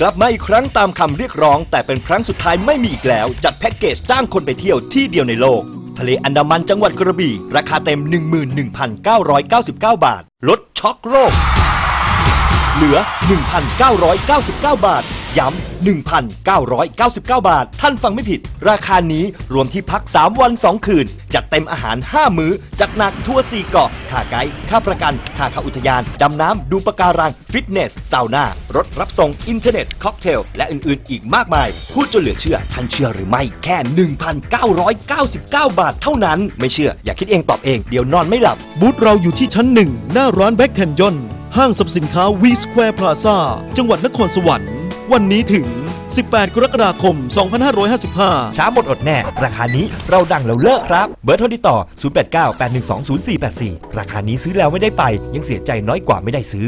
กลับมาอีกครั้งตามคำเรียกร้อง แต่เป็นครั้งสุดท้ายไม่มีอีกแล้ว จัดแพ็กเกจจ้างคนไปเที่ยวที่เดียวในโลก ทะเลอันดามันจังหวัดกระบี่ ราคาเต็ม 11,999 บาท ลดช็อกโรคเหลือ 1,999 บาท ย้ำ 1,999 บาท ท่านฟังไม่ผิด ราคานี้รวมที่พัก 3 วัน 2 คืน จัดเต็มอาหาร 5 มื้อ จัดหนักทั่ว 4 เกาะค่าไกด์ค่าประกันค่าเข้าอุทยาน ดำน้ำ ดูปะการัง ฟิตเนสซาวน่ารถรับส่งอินเทอร์เน็ต ค็อกเทล และอื่น ๆ อีกมากมาย พูดจนเหลือเชื่อ ท่านเชื่อหรือไม่แค่ 1,999 บาทเท่านั้น ไม่เชื่ออย่าคิดเองตอบเองเดี๋ยวนอนไม่หลับ บูธเราอยู่ที่ชั้นหนึ่งหน้าร้านแบ็คแคนยอนห้างสรรพสินค้าวีสแควร์พลาซาจังหวัดนครสวรรค์ วันนี้ถึง 18 กรกฎาคม 2555 ช้าหมดอดแน่ ราคานี้เราดังแล้วเลิกครับ เบอร์โทรติดต่อ 089 812 0484 ราคานี้ซื้อแล้วไม่ได้ไป ยังเสียใจน้อยกว่าไม่ได้ซื้อ